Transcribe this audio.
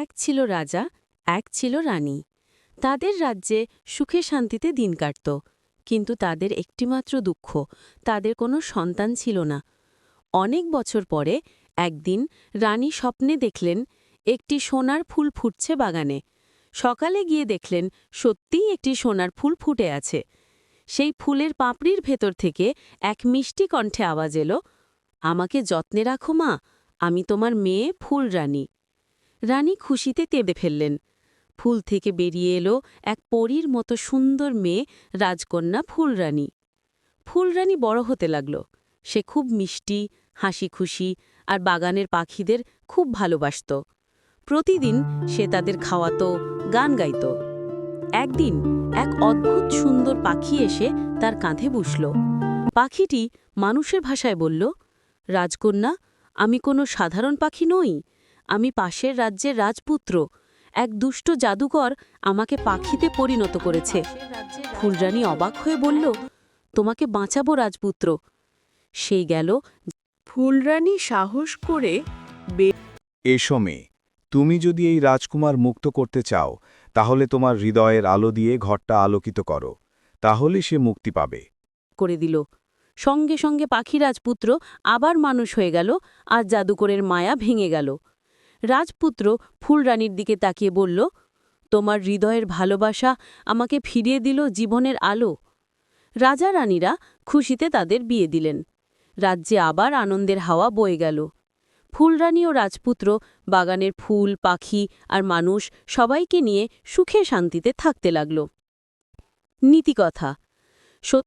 এক ছিল রাজা, এক ছিল রানী। তাদের রাজ্যে সুখে শান্তিতে দিন কাটত, কিন্তু তাদের একটিমাত্র দুঃখ, তাদের কোনো সন্তান ছিল না। অনেক বছর পরে একদিন রানী স্বপ্নে দেখলেন একটি সোনার ফুল ফুটছে বাগানে। সকালে গিয়ে দেখলেন সত্যিই একটি সোনার ফুল ফুটে আছে। সেই ফুলের পাপড়ির ভেতর থেকে এক মিষ্টি কণ্ঠে আওয়াজ এলো, আমাকে যত্নে রাখো মা, আমি তোমার মেয়ে ফুল রানী। রানী খুশিতে তেবে ফেললেন। ফুল থেকে বেরিয়ে এলো এক পরীর মতো সুন্দর মেয়ে রাজকন্যা ফুলরানী। ফুলরানী বড় হতে লাগল। সে খুব মিষ্টি, হাসি খুশি আর বাগানের পাখিদের খুব ভালোবাসত। প্রতিদিন সে তাদের খাওয়াতো, গান গাইত। একদিন এক অদ্ভুত সুন্দর পাখি এসে তার কাঁধে বসল। পাখিটি মানুষের ভাষায় বলল, রাজকন্যা, আমি কোনো সাধারণ পাখি নই। আমি পাশের রাজ্যের রাজপুত্র। এক দুষ্ট জাদুকর আমাকে পাখিতে পরিণত করেছে। ফুলরানী অবাক হয়ে বলল তোমাকে বাঁচাবো রাজপুত্র। সেই গেল। ফুলরানী সাহস করে এসো মেয়ে তুমি যদি এই রাজকুমার মুক্ত করতে চাও তাহলে তোমার হৃদয়ের আলো দিয়ে ঘরটা আলোকিত করো। তাহলে সে মুক্তি পাবে। করে দিল। সঙ্গে সঙ্গে পাখি রাজপুত্র আবার মানুষ হয়ে গেল আর জাদুকরের মায়া ভেঙে গেল। রাজপুত্র ফুলরানীর দিকে তাকিয়ে বলল, তোমার হৃদয়ের ভালোবাসা আমাকে ফিরিয়ে দিল জীবনের আলো। রাজা রানীরা খুশিতে তাদের বিয়ে দিলেন। রাজ্যে আবার আনন্দের হাওয়া বয়ে গেল। ফুলরানী ও রাজপুত্র বাগানের ফুল, পাখি আর মানুষ সবাইকে নিয়ে সুখে শান্তিতে থাকতে লাগল। নীতিকথা